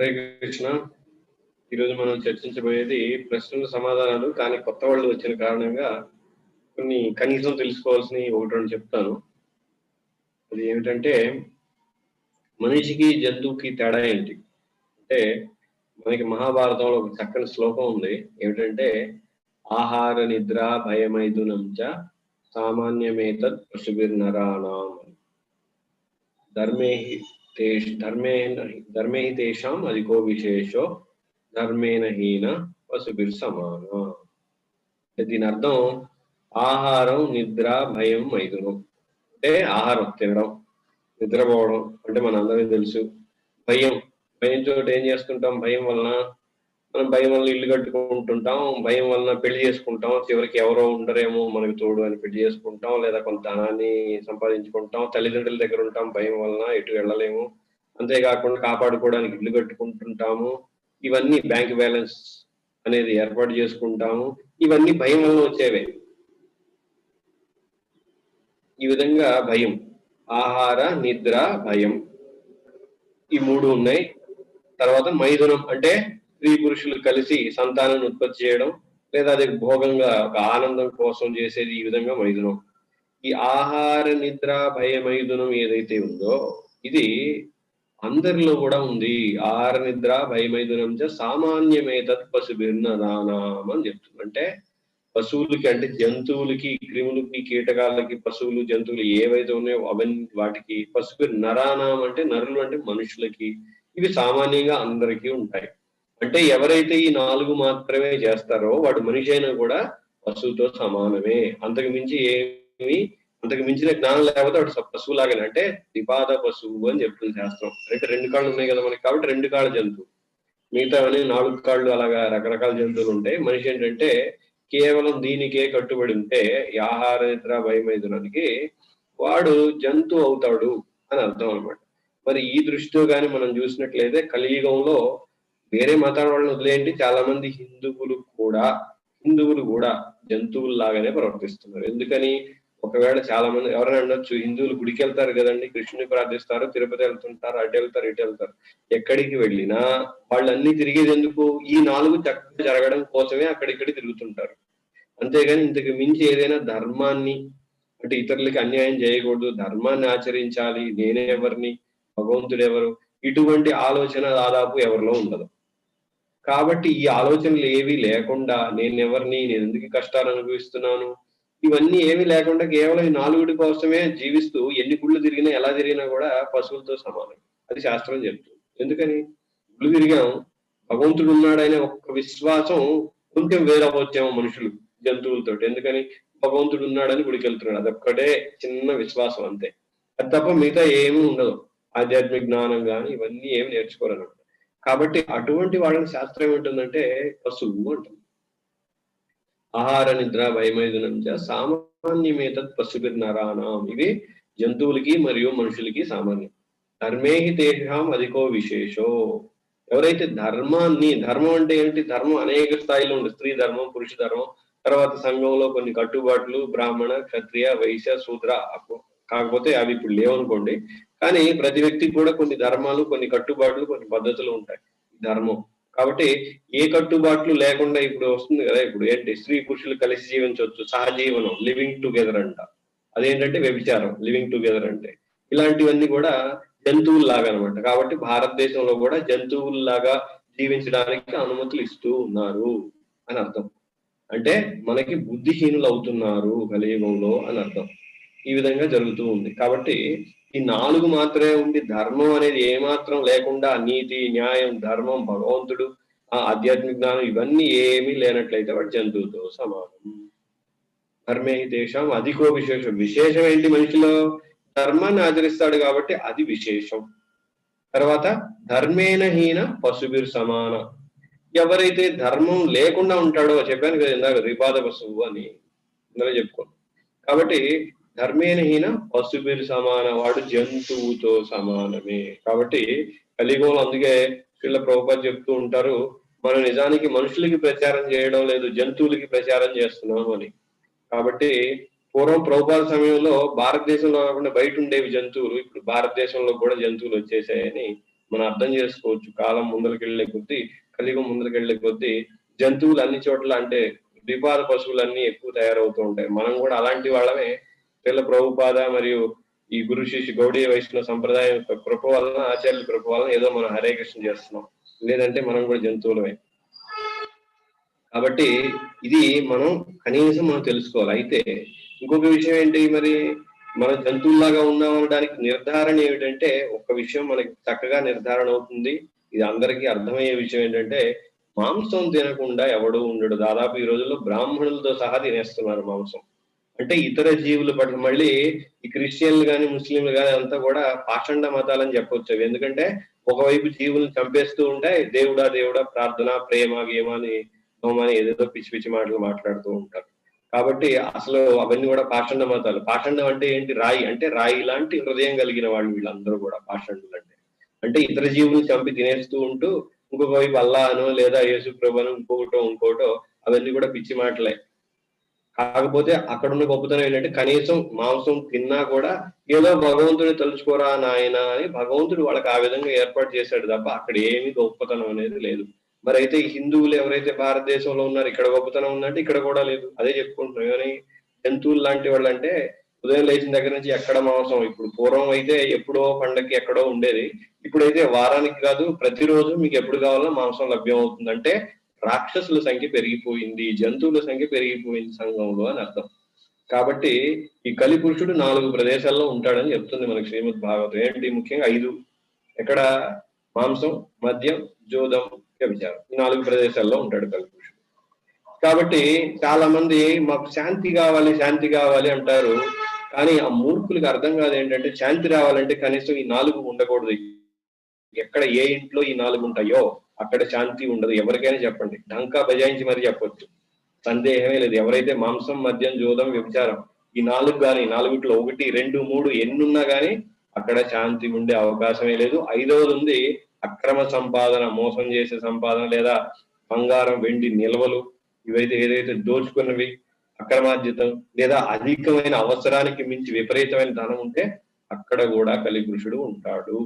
హరే కృష్ణ. ఈరోజు మనం చర్చించబోయేది ప్రశ్నల సమాధానాలు కానీ కొత్త వాళ్ళు వచ్చిన కారణంగా కొన్ని కనీసం తెలుసుకోవాల్సినవి ఒకటి రెండు చెప్తాను. అది ఏమిటంటే మనిషికి జంతువుకి తేడా ఏంటి? అంటే మనకి మహాభారతంలో ఒక చక్కని శ్లోకం ఉంది. ఏమిటంటే ఆహార నిద్ర భయమైదునం చ సామాన్యమేతత్ పశుభిర్నరాణం ధర్మే ధర్మే ధర్మే హి తేషాం అధికో విశేషో. ధర్మేన హీన పశుభిర్ సమాన. దీని అర్థం ఆహారం నిద్ర భయం మైదునం. అంటే ఆహారం తినడం నిద్రపోవడం అంటే మన అందరికీ తెలుసు. భయం భయం చోట ఏం చేస్తుంటాం? భయం వలన మనం భయం వల్ల ఇల్లు కట్టుకుంటుంటాం భయం వలన పెళ్ళి చేసుకుంటాం చివరికి ఎవరో ఉండరేమో మనకి తోడు అని పెళ్ళి చేసుకుంటాం లేదా కొంత ధనాన్ని సంపాదించుకుంటాం తల్లిదండ్రుల దగ్గర ఉంటాం భయం వలన ఎటు వెళ్ళలేము. అంతేకాకుండా కాపాడుకోవడానికి ఇల్లు కట్టుకుంటుంటాము. ఇవన్నీ బ్యాంక్ బ్యాలెన్స్ అనేది ఏర్పాటు చేసుకుంటాము. ఇవన్నీ భయం వలన వచ్చేవే. ఈ విధంగా భయం ఆహార నిద్ర భయం ఈ మూడు ఉన్నాయి. తర్వాత మైథునం అంటే స్త్రీ పురుషులు కలిసి సంతానాన్ని ఉత్పత్తి చేయడం లేదా అది భోగంగా ఒక ఆనందం కోసం చేసేది ఈ విధంగా మైదునం. ఈ ఆహార నిద్ర భయ మైదునం ఏదైతే ఉందో ఇది అందరిలో కూడా ఉంది. ఆహార నిద్ర భయ చ సామాన్యమే తత్ పశుభిర్నానాం అని చెప్తుంది. అంటే పశువులకి అంటే జంతువులకి క్రిములకి కీటకాలకి పశువులు జంతువులు ఏవైతే ఉన్నాయో అవన్నీ వాటికి పశువు నరానాం అంటే నరులు అంటే మనుషులకి ఇవి సామాన్యంగా అందరికీ ఉంటాయి. అంటే ఎవరైతే ఈ నాలుగు మాత్రమే చేస్తారో వాడు మనిషి అయినా కూడా పశువుతో సమానమే. అంతకు మించి ఏమి అంతకు మించిన జ్ఞానం లేకపోతే వాడు పశువులాగానే అంటే ద్విపాద పశువు అని చెప్తుంది శాస్త్రం. అంటే రెండు కాళ్ళు ఉన్నాయి కదా మనకి కాబట్టి రెండు కాళ్ళ జంతువు. మిగతావన్నీ నాలుగు కాళ్ళు అలాగా రకరకాల జంతువులు ఉంటాయి మనిషి ఏంటంటే కేవలం దీనికే కట్టుబడి ఉంటే ఆహార నిద్ర భయమైదునానికి వాడు జంతువు అవుతాడు అని అర్థం అనమాట మరి ఈ దృష్టితో కానీ మనం చూసినట్లయితే కలియుగంలో వేరే మతాల వాళ్ళని వదిలేయండి. చాలా మంది హిందువులు కూడా హిందువులు కూడా జంతువుల్లాగానే ప్రవర్తిస్తున్నారు. ఎందుకని? ఒకవేళ చాలా మంది ఎవరైనా అనొచ్చు హిందువులు గుడికి వెళ్తారు కదండి. కృష్ణుని ప్రార్థిస్తారు. తిరుపతి వెళ్తుంటారు. అటు వెళ్తారు ఇటు వెళ్తారు. ఎక్కడికి వెళ్ళినా వాళ్ళన్నీ తిరిగేది ఎందుకు? ఈ నాలుగు చక్కగా జరగడం కోసమే అక్కడిక్కడి తిరుగుతుంటారు. అంతేగాని ఇంతకు మించి ఏదైనా ధర్మాన్ని అంటే ఇతరులకి అన్యాయం చేయకూడదు. ధర్మాన్ని ఆచరించాలి. నేనే ఎవరిని భగవంతుడు ఎవరు ఇటువంటి ఆలోచన దాదాపు ఎవరిలో ఉండదు. కాబట్టి ఈ ఆలోచనలు ఏవి లేకుండా నేను ఎవరిని నేను ఎందుకు కష్టాలు అనుభవిస్తున్నాను? ఇవన్నీ ఏమీ లేకుండా కేవలం ఈ నాలుగుడి కోసమే జీవిస్తూ ఎన్ని గుళ్ళు తిరిగినా ఎలా తిరిగినా కూడా పశువులతో సమానం. అది శాస్త్రం చెప్తుంది. ఎందుకని? గుళ్ళు తిరిగాం భగవంతుడు ఉన్నాడనే ఒక్క విశ్వాసం కొంచెం వేరవచ్చేమో మనుషులు జంతువులతో ఎందుకని? భగవంతుడు ఉన్నాడని గుడికి వెళ్తున్నాడు. అదొక్కటే చిన్న విశ్వాసం అంతే. అది తప్ప మిగతా ఏమీ ఉండదు. ఆధ్యాత్మిక జ్ఞానం కానీ ఇవన్నీ ఏమి నేర్చుకోరన్నాడు కాబట్టి అటువంటి వాళ్ళని శాస్త్రం ఏమిటందంటే పశువు అంటుంది ఆహార నిద్ర భయమైదునం సామాన్యమేతత్ పశుభిర్నరాణం ఇవి జంతువులకి మరియు మనుషులకి సామాన్యం. ధర్మేహి తేషాం అధికో విశేషో. ఎవరైతే ధర్మాన్ని ధర్మం అంటే ఏంటి ధర్మం అనేక స్థాయిలో ఉంది స్త్రీ ధర్మం పురుష ధర్మం. తర్వాత సంఘంలో కొన్ని కట్టుబాట్లు బ్రాహ్మణ క్షత్రియ వైశ్య శూద్ర కాకపోతే అవి ఇప్పుడు లేవనుకోండి కానీ ప్రతి వ్యక్తికి కూడా కొన్ని ధర్మాలు కొన్ని కట్టుబాట్లు కొన్ని పద్ధతులు ఉంటాయి. ధర్మం. కాబట్టి ఏ కట్టుబాట్లు లేకుండా ఇప్పుడు వస్తుంది కదా ఇప్పుడు ఏంటి? స్త్రీ పురుషులు కలిసి జీవించవచ్చు. సహజీవనం లివింగ్ టుగెదర్ అంట. అదేంటంటే వ్యభిచారం లివింగ్ టుగెదర్ అంటే. ఇలాంటివన్నీ కూడా జంతువుల్లాగా అనమాట కాబట్టి భారతదేశంలో కూడా జంతువుల్లాగా జీవించడానికి అనుమతులు ఇస్తూ ఉన్నారు అని అర్థం. అంటే మనకి బుద్ధిహీనులు అవుతున్నారు కలియుగంలో అని అర్థం. ఈ విధంగా జరుగుతూ ఉంది. కాబట్టి ఈ నాలుగు మాత్రమే ఉండి ధర్మం అనేది ఏమాత్రం లేకుండా నీతి న్యాయం ధర్మం భగవంతుడు ఆ ఆధ్యాత్మిక జ్ఞానం ఇవన్నీ ఏమీ లేనట్లయితే వాడు జంతువుతో సమానం. ధర్మే దేశం అధికో విశేషం. విశేషం ఏంటి మనిషిలో? ధర్మాన్ని ఆచరిస్తాడు కాబట్టి అది విశేషం. తర్వాత ధర్మేన హీన పశుబిర్ సమాన. ఎవరైతే ధర్మం లేకుండా ఉంటాడో చెప్పాను కదా ఇందాక రిపాద పశువు అని ఇందులో చెప్పుకో. కాబట్టి ధర్మేనహీన హీన సమాన వాడు జంతువుతో సమానమే. కాబట్టి కలిగోలు అందుకే వీళ్ళ ప్రభుపాద చెప్తూ ఉంటారు మనం నిజానికి మనుషులకి ప్రచారం చేయడం లేదు జంతువులకి ప్రచారం చేస్తున్నాం అని. కాబట్టి పూర్వం ప్రభుపాద సమయంలో భారతదేశంలో కాకుండా బయట ఉండేవి జంతువులు ఇప్పుడు భారతదేశంలో కూడా జంతువులు వచ్చేసాయని మనం అర్థం చేసుకోవచ్చు. కాలం ముందరికెళ్ళే కొద్దీ కలియుగం ముందరికెళ్ళే కొద్దీ జంతువులు అన్ని చోట్ల అంటే ద్విపాద పశువులన్నీ ఎక్కువ తయారవుతూ ఉంటాయి. మనం కూడా అలాంటి వాళ్ళమే పిల్ల ప్రభుపాద మరియు ఈ గురు శిష్యు గౌడీ వైష్ణవ సంప్రదాయం యొక్క కృప వలన ఆచార్యుల కృప వలన ఏదో మనం హరే కృష్ణ చేస్తున్నాం. లేదంటే మనం కూడా జంతువులమే. కాబట్టి ఇది మనం కనీసం మనం తెలుసుకోవాలి. అయితే ఇంకొక విషయం ఏంటి మరి? మన జంతువుల్లాగా ఉన్నామనడానికి నిర్ధారణ ఏమిటంటే ఒక విషయం మనకి చక్కగా నిర్ధారణ అవుతుంది. ఇది అందరికీ అర్థమయ్యే విషయం ఏంటంటే మాంసం తినకుండా ఎవడు ఉండడు. దాదాపు ఈ రోజుల్లో బ్రాహ్మణులతో సహా తినేస్తున్నారు మాంసం. అంటే ఇతర జీవుల పట్ల మళ్ళీ ఈ క్రిస్టియన్లు కానీ ముస్లింలు కానీ అంతా కూడా పాషండ మతాలని చెప్పొచ్చు. ఎందుకంటే ఒకవైపు జీవులను చంపేస్తూ ఉంటాయి దేవుడా దేవుడా ప్రార్థన ప్రేమ గేమ అని అని ఏదేదో పిచ్చి పిచ్చి మాటలు మాట్లాడుతూ ఉంటారు. కాబట్టి అసలు అవన్నీ కూడా పాషండ మతాలు. పాషండం అంటే ఏంటి? రాయి. అంటే రాయి లాంటి హృదయం కలిగిన వాళ్ళు వీళ్ళందరూ కూడా పాషండులు అంటే. అంటే ఇతర జీవులు చంపి తినేస్తూ ఉంటూ ఇంకొక వైపు అల్లాను లేదా యేసు ప్రభును ఇంకొకటో ఇంకోటో అవన్నీ కూడా పిచ్చి మాటలే. కాకపోతే అక్కడ ఉన్న గొప్పతనం ఏంటంటే కనీసం మాంసం తిన్నా కూడా ఏదో భగవంతుని తలుచుకోరా నాయన అని భగవంతుడు వాళ్ళకి ఆ విధంగా ఏర్పాటు చేశాడు తప్ప అక్కడ ఏమీ గొప్పతనం అనేది లేదు. మరి అయితే హిందువులు ఎవరైతే భారతదేశంలో ఉన్నారు ఇక్కడ గొప్పతనం ఉందంటే ఇక్కడ కూడా లేదు. అదే చెప్పుకుంటున్నాం. ఏమని జంతువులు లాంటి వాళ్ళు అంటే ఉదయం లేచిన దగ్గర నుంచి ఎక్కడ మాంసం? ఇప్పుడు పూర్వం అయితే ఎప్పుడో పండక్కి ఎక్కడో ఉండేది. ఇప్పుడైతే వారానికి కాదు ప్రతిరోజు మీకు ఎప్పుడు కావాలో మాంసం లభ్యం అవుతుంది. అంటే రాక్షసుల సంఖ్య పెరిగిపోయింది జంతువుల సంఖ్య పెరిగిపోయింది సంఘంలో అని అర్థం. కాబట్టి ఈ కలి పురుషుడు నాలుగు ప్రదేశాల్లో ఉంటాడని చెప్తుంది మనకి శ్రీమద్ భాగవతం. ఏంటి? ముఖ్యంగా ఐదు. ఎక్కడ? మాంసం మద్యం జోదం వ్యభిచారం ఈ నాలుగు ప్రదేశాల్లో ఉంటాడు కలి పురుషుడు. కాబట్టి చాలా మంది మాకు శాంతి కావాలి శాంతి కావాలి అంటారు. కానీ ఆ మూర్ఖులకు అర్థం కాదు ఏంటంటే శాంతి రావాలంటే కనీసం ఈ నాలుగు ఉండకూడదు. ఎక్కడ ఏ ఇంట్లో ఈ నాలుగు ఉంటాయో అక్కడ శాంతి ఉండదు. ఎవరికైనా చెప్పండి. డంకా బజాయించి మరి చెప్పొచ్చు. సందేహమే లేదు. ఎవరైతే మాంసం మద్యం జోదం వ్యభిచారం ఈ నాలుగు కానీ నాలుగుట్లో ఒకటి రెండు మూడు ఎన్నున్నా కానీ అక్కడ శాంతి ఉండే అవకాశమే లేదు. ఐదవది ఉంది అక్రమ సంపాదన మోసం చేసే సంపాదన లేదా బంగారం వెండి నిల్వలు ఇవైతే ఏదైతే దోచుకున్నవి అక్రమార్జితం లేదా అధికమైన అవసరానికి మించి విపరీతమైన ధనం ఉంటే అక్కడ కూడా కలిపురుషుడు ఉంటాడు.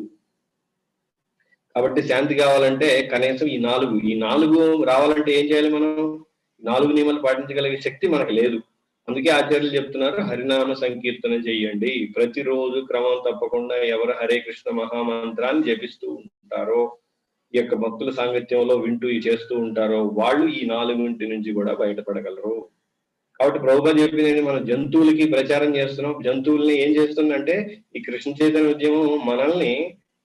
కాబట్టి శాంతి కావాలంటే కనీసం ఈ నాలుగు ఈ నాలుగు రావాలంటే ఏం చేయాలి మనం? నాలుగు నియమాలు పాటించగలిగే శక్తి మనకు లేదు. అందుకే ఆచార్యులు చెప్తున్నారు హరినామ సంకీర్తన చేయండి. ప్రతిరోజు క్రమం తప్పకుండా ఎవరు హరే కృష్ణ మహామంత్రాన్ని జపిస్తూ ఉంటారో ఈ యొక్క భక్తుల సాంగత్యంలో వింటూ ఈ చేస్తూ ఉంటారో వాళ్ళు ఈ నాలుగుంటి నుంచి కూడా బయటపడగలరు. కాబట్టి ప్రభుగా చెప్పింది మనం జంతువులకి ప్రచారం చేస్తున్నాం. జంతువుల్ని ఏం చేస్తుందంటే ఈ కృష్ణ చైతన్య ఉద్యమం మనల్ని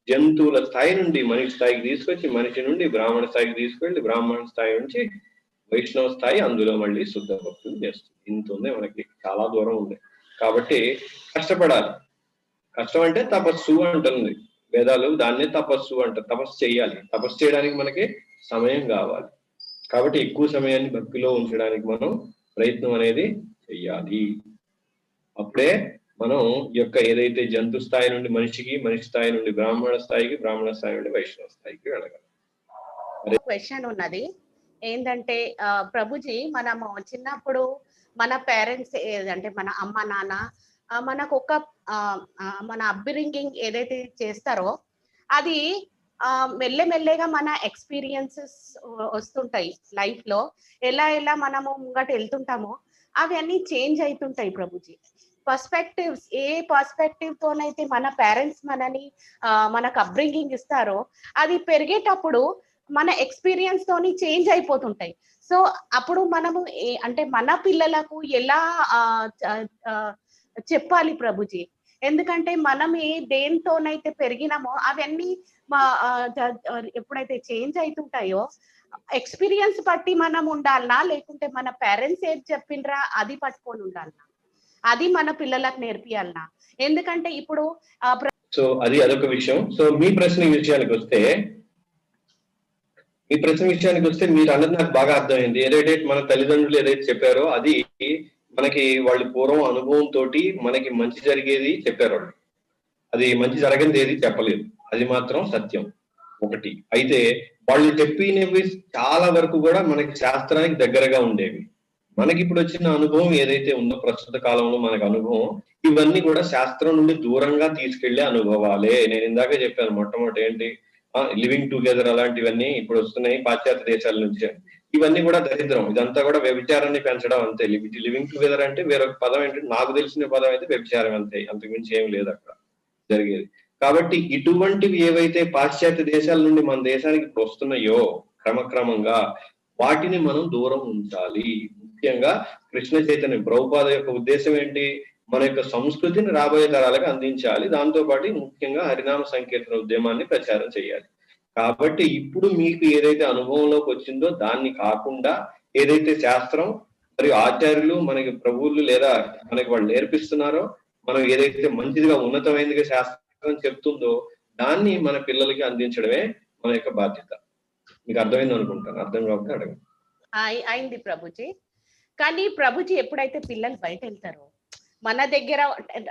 జంతువుల స్థాయి నుండి మనిషి స్థాయికి తీసుకొచ్చి మనిషి నుండి బ్రాహ్మణ స్థాయికి తీసుకెళ్ళి బ్రాహ్మణ స్థాయి నుంచి వైష్ణవ స్థాయి అందులో మళ్ళీ శుద్ధ భక్తులు చేస్తుంది ఇంత ఉంది మనకి చాలా దూరం ఉంది. కాబట్టి కష్టపడాలి. కష్టం అంటే తపస్సు అంటుంది. వేదాలు దాన్నే తపస్సు అంటారు తపస్సు చేయాలి. తపస్సు చేయడానికి మనకి సమయం కావాలి. కాబట్టి ఎక్కువ సమయాన్ని భక్తిలో ఉంచడానికి మనం ప్రయత్నం అనేది చెయ్యాలి. అప్పుడే మనం యొక్క ఏదైతే జంతు స్థాయి నుండి మనిషికి మనిషి స్థాయి నుండి బ్రాహ్మణ స్థాయికి బ్రాహ్మణ స్థాయి నుండి వైష్ణవ స్థాయికి వెళ్ళగలం. క్వశ్చన్ ఉన్నది. ఏంటంటే ప్రభుజీ మనము చిన్నప్పుడు మన పేరెంట్స్ అంటే మన అమ్మ నాన్న మనకు ఒక మన అబ్బిరింగింగ్ ఏదైతే చేస్తారో అది మెల్లెమెల్లెగా మన ఎక్స్పీరియన్సెస్ వస్తుంటాయి లైఫ్లో. ఎలా ఎలా మనము ముంగట వెళ్తుంటామో అవన్నీ చేంజ్ అవుతుంటాయి ప్రభుజీ. పర్స్పెక్టివ్స్ ఏ పర్స్పెక్టివ్ తోనైతే మన పేరెంట్స్ మనని మనకు అప్బ్రింగింగ్ ఇస్తారో అది పెరిగేటప్పుడు మన ఎక్స్పీరియన్స్ తోని చేంజ్ అయిపోతుంటాయి. సో అప్పుడు మనము అంటే మన పిల్లలకు ఎలా ఆ, చెప్పాలి ప్రభుజీ? ఎందుకంటే మనం ఏ దేనితోనైతే పెరిగినామో అవన్నీ మా- ఎప్పుడైతే చేంజ్ అవుతుంటాయో ఎక్స్పీరియన్స్ బట్టి మనం ఉండాలనా? లేకుంటే మన పేరెంట్స్ ఏది చెప్పిండ్రా? అది పట్టుకొని ఉండాలనా? అది మన పిల్లలకు నేర్పియాలనా? ఎందుకంటే ఇప్పుడు సో అది అదొక విషయం. సో మీ ప్రశ్న విషయానికి వస్తే మీ ప్రశ్న విషయానికి వస్తే మీరు అన్నది నాకు బాగా అర్థమైంది. ఏదైతే మన తల్లిదండ్రులు ఏదైతే చెప్పారో అది మనకి వాళ్ళు పూర్వం అనుభవం తోటి మనకి మంచి జరిగేది చెప్పారు వాళ్ళు. అది మంచి జరగనిది ఏది చెప్పలేదు. అది మాత్రం సత్యం. ఒకటి. అయితే వాళ్ళు చెప్పినవి చాలా వరకు కూడా మనకి శాస్త్రానికి దగ్గరగా ఉండేవి. మనకి ఇప్పుడు వచ్చిన అనుభవం ఏదైతే ఉందో ప్రస్తుత కాలంలో మనకు అనుభవం ఇవన్నీ కూడా శాస్త్రం నుండి దూరంగా తీసుకెళ్ళే అనుభవాలే. నేను ఇందాక చెప్పాను మొట్టమొదటి ఏంటి? లివింగ్ టుగెదర్ అలాంటివన్నీ ఇప్పుడు వస్తున్నాయి పాశ్చాత్య దేశాల నుంచి. ఇవన్నీ కూడా దరిద్రం. ఇదంతా కూడా వ్యభిచారాన్ని పెంచడం అంతే. లివింగ్ టుగెదర్ అంటే వేరొక పదం ఏంటంటే నాకు తెలిసిన పదం అయితే వ్యభిచారం అంతే. అంతకుమించి ఏం లేదు అక్కడ జరిగేది. కాబట్టి ఇటువంటివి ఏవైతే పాశ్చాత్య దేశాల నుండి మన దేశానికి ఇప్పుడు వస్తున్నాయో క్రమక్రమంగా వాటిని మనం దూరం ఉంచాలి. ముఖ్యంగా కృష్ణ చైతన్య ప్రభుపాద యొక్క ఉద్దేశం ఏంటి? మన యొక్క సంస్కృతిని రాబోయే తరాలకు అందించాలి. దాంతోపాటు ముఖ్యంగా హరినామ సంకీర్తన ఉద్యమాన్ని ప్రచారం చేయాలి. కాబట్టి ఇప్పుడు మీకు ఏదైతే అనుభవంలోకి వచ్చిందో దాన్ని కాకుండా ఏదైతే శాస్త్రం మరియు ఆచార్యులు మనకి ప్రభువులు లేదా మనకి వాళ్ళు నేర్పిస్తున్నారో మనం ఏదైతే మంచిదిగా ఉన్నతమైనదిగా శాస్త్రం చెప్తుందో దాన్ని మన పిల్లలకి అందించడమే మన యొక్క బాధ్యత. మీకు అర్థమైంది అనుకుంటాను అర్థం కాబట్టి అడగండి. అయింది ప్రభుజీ. కానీ ప్రభుజీ ఎప్పుడైతే పిల్లలు బయట వెళ్తారో మన దగ్గర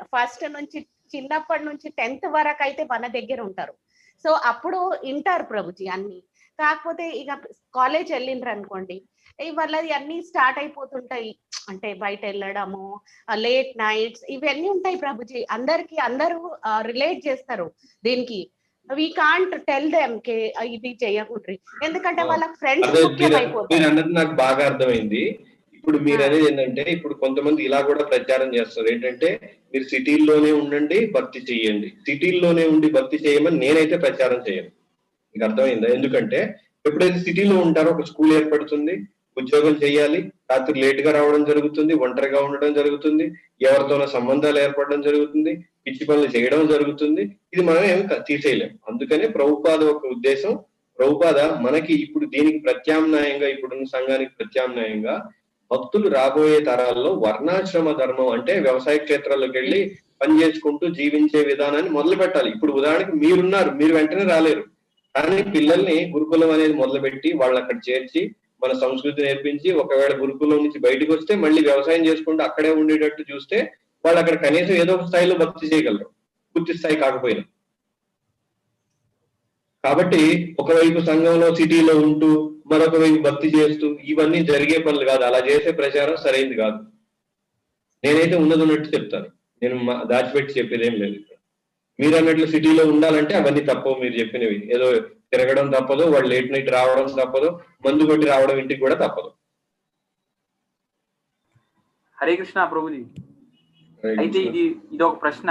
ఫస్ట్ నుంచి చిన్నప్పటి నుంచి టెన్త్ వరకు అయితే మన దగ్గర ఉంటారు. సో అప్పుడు వింటారు ప్రభుజీ అన్ని. కాకపోతే ఇక కాలేజ్ వెళ్ళిండ్రు అనుకోండి ఇవాళ అన్ని స్టార్ట్ అయిపోతుంటాయి. అంటే బయట వెళ్ళడము లేట్ నైట్స్ ఇవన్నీ ఉంటాయి ప్రభుజీ. అందరికి అందరూ రిలేట్ చేస్తారు దీనికి. వీ కాంట్ టెల్ దెమ్ కే ఇది చేయకూడదు. ఎందుకంటే ఆ. వాళ్ళకి ఫ్రెండ్స్ ముఖ్యం నాకు బాగా అర్థమైంది. ఇప్పుడు మీరు. అనేది ఏంటంటే ఇప్పుడు కొంతమంది ఇలా కూడా ప్రచారం చేస్తారు. ఏంటంటే మీరు సిటీల్లోనే ఉండండి భక్తి చెయ్యండి సిటీల్లోనే ఉండి భక్తి చేయమని నేనైతే ప్రచారం చేయను. మీకు అర్థమైందా? ఎందుకంటే ఎప్పుడైతే సిటీలో ఉంటారో ఒక స్కూల్ ఏర్పడుతుంది ఉద్యోగం చేయాలి రాత్రి లేట్గా రావడం జరుగుతుంది ఒంటరిగా ఉండడం జరుగుతుంది ఎవరితోనో సంబంధాలు ఏర్పడడం జరుగుతుంది పిచ్చి పనులు చేయడం జరుగుతుంది. ఇది మనం ఏమి క- తీసేయలేం. అందుకనే ప్రభుపాద ఒక ఉద్దేశం. ప్రభుపాద మనకి ఇప్పుడు దీనికి ప్రత్యామ్నాయంగా ఇప్పుడున్న సంఘానికి ప్రత్యామ్నాయంగా భక్తులు రాబోయే తరాల్లో వర్ణాశ్రమ ధర్మం అంటే వ్యవసాయ క్షేత్రాల్లోకి వెళ్ళి పని చేసుకుంటూ జీవించే విధానాన్ని మొదలు పెట్టాలి. ఇప్పుడు ఉదాహరణకి మీరున్నారు మీరు వెంటనే రాలేరు. కానీ పిల్లల్ని గురుకులం అనేది మొదలుపెట్టి వాళ్ళు అక్కడ చేర్చి మన సంస్కృతి నేర్పించి ఒకవేళ గురుకులం నుంచి బయటకు వస్తే మళ్ళీ వ్యవసాయం చేసుకుంటూ అక్కడే ఉండేటట్టు చూస్తే వాళ్ళు అక్కడ కనీసం ఏదో ఒక స్థాయిలో భక్తి చేయగలరు. పూర్తి స్థాయి కాకపోయినా. కాబట్టి ఒకవైపు సంఘంలో సిటీలో ఉంటూ మరొక వైపు భక్తి చేస్తూ ఇవన్నీ జరిగే పనులు కాదు. అలా చేసే ప్రచారం సరైంది కాదు. నేనైతే ఉన్నది ఉన్నట్టు చెప్తాను. నేను దాచిపెట్టి చెప్పేది ఏం లేదు మీరు అన్నట్లు సిటీలో ఉండాలంటే అవన్నీ తప్పవు. మీరు చెప్పినవి. ఏదో తిరగడం తప్పదు వాళ్ళు లేట్ నైట్ రావడం తప్పదు మందు కొట్టి రావడం ఇంటికి కూడా తప్పదు. హరే కృష్ణ ప్రభుజీ. అయితే ఇది ఇది ఒక ప్రశ్న.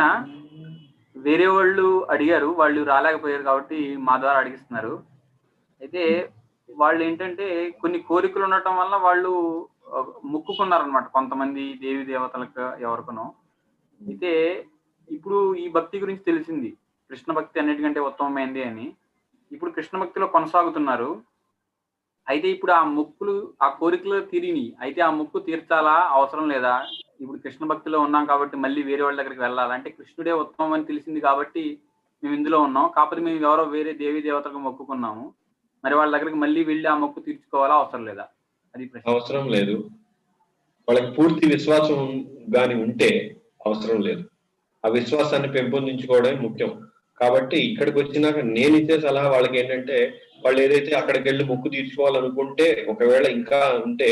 వేరే వాళ్ళు అడిగారు వాళ్ళు రాలేకపోయారు కాబట్టి మా ద్వారా అడిగిస్తున్నారు. అయితే వాళ్ళు ఏంటంటే కొన్ని కోరికలు ఉండటం వల్ల వాళ్ళు ఆ, మొక్కుకున్నారన్నమాట కొంతమంది దేవి దేవతలకు ఎవరికనో. అయితే ఇప్పుడు ఈ భక్తి గురించి తెలిసింది. కృష్ణ భక్తి అన్నిటికంటే ఉత్తమమైంది అని. ఇప్పుడు కృష్ణ భక్తిలో కొనసాగుతున్నారు. అయితే ఇప్పుడు ఆ మొక్కులు ఆ కోరికలు తీరిని అయితే ఆ మొక్కు తీర్చాలా? అవసరం లేదా? ఇప్పుడు కృష్ణ భక్తిలో ఉన్నాం కాబట్టి మళ్ళీ వేరే వాళ్ళ దగ్గరికి వెళ్ళాలంటే కృష్ణుడే ఉత్తమం అని తెలిసింది కాబట్టి మేము ఇందులో ఉన్నాం. కాకపోతే మేము ఎవరో వేరే దేవి దేవతలకు మొక్కుకున్నాము. మరి వాళ్ళ దగ్గరికి మళ్ళీ వెళ్ళి ఆ మొక్కు తీర్చుకోవాలా అవసరం లేదా? అది ప్రశ్న. అవసరం లేదు. వాళ్ళకి పూర్తి విశ్వాసం గాని ఉంటే అవసరం లేదు. ఆ విశ్వాసాన్ని పెంపొందించుకోవడమే ముఖ్యం. కాబట్టి ఇక్కడికి వచ్చినాక నేను ఇచ్చే సలహా వాళ్ళకి ఏంటంటే వాళ్ళు ఏదైతే అక్కడికి వెళ్ళి మొక్కు తీర్చుకోవాలనుకుంటే ఒకవేళ ఇంకా ఉంటే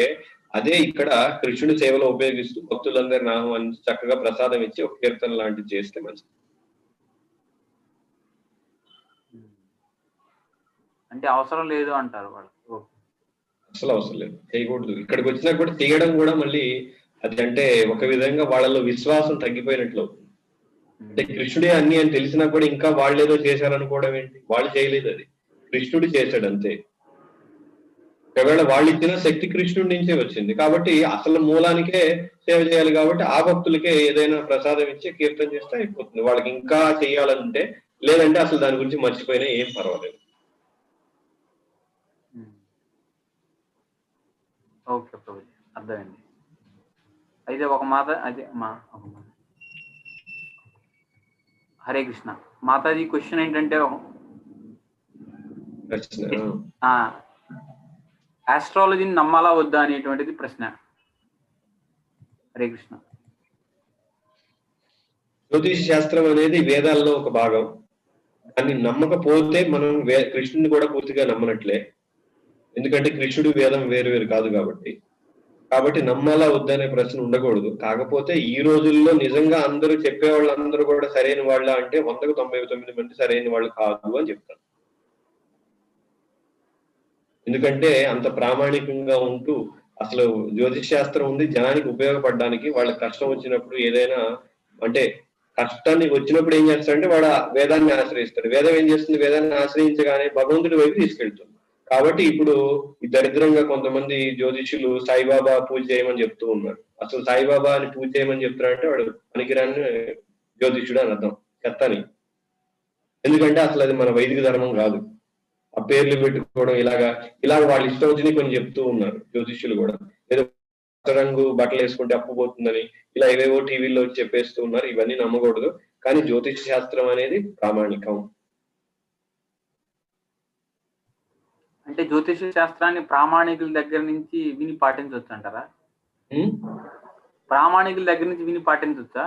అదే ఇక్కడ కృష్ణుడి సేవలో ఉపయోగిస్తూ భక్తులందరి నామం చక్కగా ప్రసాదం ఇచ్చి ఒక కీర్తన లాంటిది చేస్తే మంచిది. అంటే అవసరం లేదు అంటారు వాళ్ళు. అసలు అవసరం లేదు. చేయకూడదు. ఇక్కడికి వచ్చినా కూడా చేయడం కూడా మళ్ళీ అది అంటే ఒక విధంగా వాళ్ళలో విశ్వాసం తగ్గిపోయినట్లు అంటే కృష్ణుడే అన్ని అని తెలిసినా కూడా ఇంకా వాళ్ళు ఏదో చేశారనుకోవడం ఏంటి? వాళ్ళు చేయలేదు అది. కృష్ణుడు చేశాడు అంతే. ఒకవేళ వాళ్ళు ఇచ్చిన శక్తి కృష్ణుడి నుంచే వచ్చింది. కాబట్టి అసలు మూలానికే సేవ చేయాలి కాబట్టి ఆ భక్తులకే ఏదైనా ప్రసాదం ఇచ్చి కీర్తన చేస్తే అయిపోతుంది. వాళ్ళకి ఇంకా చేయాలంటే లేదంటే అసలు దాని గురించి మర్చిపోయినా ఏం పర్వాలేదు. ఓకే అర్థమైంది. అయితే ఒక మాత అదే మా. హరే కృష్ణ. మాతాజీ క్వశ్చన్ ఏంటంటే ఆస్ట్రాలజీని నమ్మాలా వద్దా అనేటువంటిది ప్రశ్న. హరే కృష్ణ. జ్యోతిష్ శాస్త్రం అనేది వేదాల్లో ఒక భాగం. దాన్ని నమ్మకపోతే మనం కృష్ణుని కూడా పూర్తిగా నమ్మనట్లే. ఎందుకంటే కృష్ణుడు వేదం వేరు వేరు కాదు కాబట్టి. కాబట్టి నమ్మాలా వద్దనే ప్రశ్న ఉండకూడదు. కాకపోతే ఈ రోజుల్లో నిజంగా అందరూ చెప్పే వాళ్ళందరూ కూడా సరైన వాళ్ళ అంటే వందకు తొంభై తొమ్మిది మంది సరైన వాళ్ళు కాదు అని చెప్తాను ఎందుకంటే అంత ప్రామాణికంగా ఉంటూ అసలు జ్యోతిష్ శాస్త్రం ఉంది జనానికి ఉపయోగపడడానికి వాళ్ళకి కష్టం వచ్చినప్పుడు ఏదైనా అంటే కష్టాన్ని వచ్చినప్పుడు ఏం చేస్తాడంటే వాడు వేదాన్ని ఆశ్రయిస్తాడు. వేదం ఏం చేస్తుంది? వేదాన్ని ఆశ్రయించగానే భగవంతుడి వైపు తీసుకెళ్తుంది. కాబట్టి ఇప్పుడు ఈ దరిద్రంగా కొంతమంది జ్యోతిష్యులు సాయిబాబా పూజ చేయమని చెప్తూ ఉన్నారు. అసలు సాయిబాబా అని పూజ చేయమని చెప్తున్నారంటే వాడు పనికిరాని జ్యోతిష్యుడు అని అర్థం. చెత్తని ఎందుకంటే అసలు అది మన వైదిక ధర్మం కాదు. ఆ పేర్లు పెట్టుకోవడం ఇలాగా ఇలా వాళ్ళు ఇష్టం వచ్చింది కొన్ని చెప్తూ ఉన్నారు జ్యోతిష్యులు కూడా. ఏదో రంగు బట్టలు వేసుకుంటే అప్పు పోతుందని ఇలా ఏవేవో టీవీలో చెప్పేస్తూ ఉన్నారు ఇవన్నీ నమ్మకూడదు. కానీ జ్యోతిష శాస్త్రం అనేది ప్రామాణికం. అంటే జ్యోతిష శాస్త్రాన్ని ప్రామాణికుల దగ్గర నుంచి విని పాటించవచ్చు అంటారా? ప్రామాణికుల దగ్గర నుంచి విని పాటించవచ్చా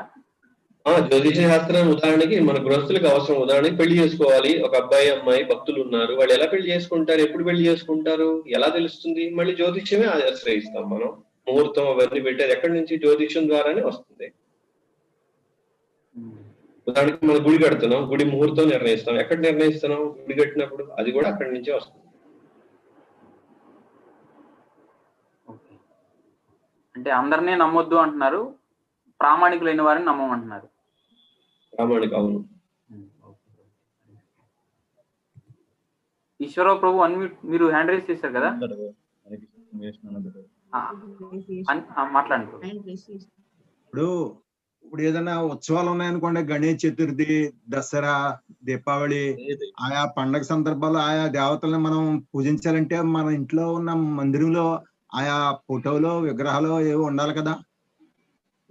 జ్యోతిష శాస్త్రం ఉదాహరణకి మన గృహస్థులకు అవసరం. ఉదాహరణకి పెళ్ళి చేసుకోవాలి. ఒక అబ్బాయి అమ్మాయి భక్తులు ఉన్నారు. వాళ్ళు ఎలా పెళ్ళి చేసుకుంటారు? ఎప్పుడు పెళ్ళి చేసుకుంటారు? ఎలా తెలుస్తుంది? మళ్ళీ జ్యోతిష్యమే ఆశ్రయిస్తాం మనం. ముహూర్తం అవన్నీ పెట్టారు ఎక్కడి నుంచి? జ్యోతిష్యం ద్వారానే వస్తుంది. ఉదాహరణకి మనం గుడి కడుతున్నాం. గుడి ముహూర్తం నిర్ణయిస్తాం. ఎక్కడ నిర్ణయిస్తున్నాం? గుడి కట్టినప్పుడు అది కూడా అక్కడి నుంచే వస్తుంది. అంటే అందరినీ నమ్మొద్దు అంటున్నారు. ప్రామాణికులైన వారిని నమ్మమంటున్నారు. ప్రామాణిక అవును. ఈశ్వరరావు ప్రభు అన్మ్యూట్ మీరు హ్యాండ్ రైజ్ చేశారు కదా? మాట్లాడండి. ఇప్పుడు ఇప్పుడు ఏదైనా ఉత్సవాలు ఉన్నాయనుకోండి గణేష్ చతుర్థి దసరా దీపావళి ఆయా పండగ సందర్భాల్లో ఆయా దేవతలను మనం పూజించాలంటే మన ఇంట్లో ఉన్న మందిరంలో ఆయా ఫోటోలు విగ్రహాలు ఏవో ఉండాలి కదా.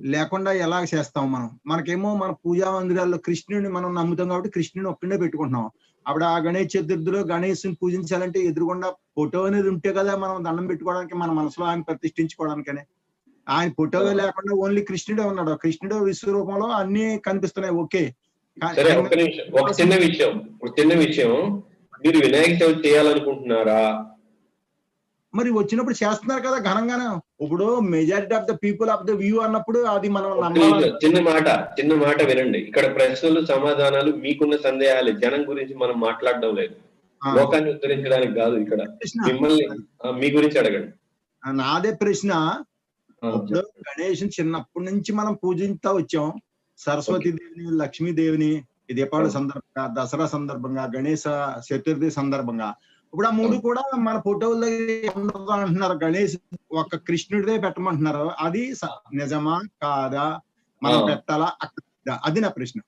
లేకుండా ఎలా చేస్తాం మనం? మనకేమో మన పూజా మందిరాల్లో కృష్ణుడిని మనం నమ్ముతాం కాబట్టి కృష్ణుని ఒక్కడే పెట్టుకుంటున్నాం. అప్పుడు ఆ గణేష్ చతుర్థిలో గణేష్ని పూజించాలంటే ఎదురుగుండా ఫోటో అనేది ఉంటే కదా మనం దండం పెట్టుకోవడానికి మన మనసులో ఆయన ప్రతిష్ఠించుకోవడానికనే. ఆయన ఫోటో లేకుండా ఓన్లీ కృష్ణుడే ఉన్నాడు. కృష్ణుడు విశ్వరూపంలో అన్ని కనిపిస్తున్నాయి. ఓకే. సరే నిమిషం ఒక చిన్న విషయం ఒక చిన్న విషయం. మీరు వినాయక చవితి చేయాలనుకుంటున్నారా? మరి వచ్చినప్పుడు చేస్తున్నారు కదా ఘనంగానే. ఇప్పుడు majority of the people of the view అన్నప్పుడు అది మనం చిన్న మాట చిన్న మాట వినండి. ఇక్కడ ప్రశ్నలు సమాధానాలు మీకున్న సందేహాలు. జనం గురించి మనం మాట్లాడడం లేదు. లోకాన్ని ఉద్ధరించడానికి కాదు ఇక్కడ. మిమ్మల్ని మీ గురించి అడగండి. నాదే ప్రశ్న. ఇప్పుడు గణేష్ చిన్నప్పటి నుంచి మనం పూజించుతా వచ్చాం. సరస్వతి దేవిని లక్ష్మీదేవిని దీపావళి సందర్భంగా దసరా సందర్భంగా గణేశ చతుర్థి సందర్భంగా. ఇప్పుడు ఆ మూడు కూడా మన ఫోటోల దగ్గర ఉండదు అంటున్నారు గణేష్? ఒక కృష్ణుడిదే పెట్టమంటున్నారు. అది నిజమా? కాదా? మనం. పెట్టాలా అది నా ప్రశ్న.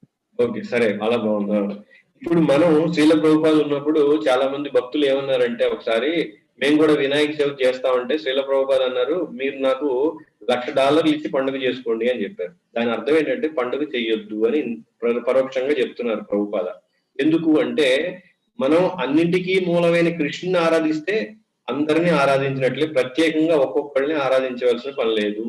ఓకే సరే అలా బాగుంది. ఇప్పుడు మనం శ్రీల ప్రభుపాలు ఉన్నప్పుడు చాలా మంది భక్తులు ఏమన్నారంటే ఒకసారి మేము కూడా వినాయక చవితి చేస్తామంటే శ్రీల ప్రభుపాద్ అన్నారు మీరు నాకు లక్ష డాలర్లు ఇచ్చి పండుగ చేసుకోండి అని చెప్పారు. దాని అర్థం ఏంటంటే పండుగ చెయ్యొద్దు అని ప్ర- పరోక్షంగా చెప్తున్నారు ప్రభుపాద. ఎందుకు అంటే మనం అన్నింటికీ మూలమైన కృష్ణుని ఆరాధిస్తే అందరినీ ఆరాధించినట్లే ప్రత్యేకంగా ఒక్కొక్కరిని ఆరాధించవలసిన పని లేదు.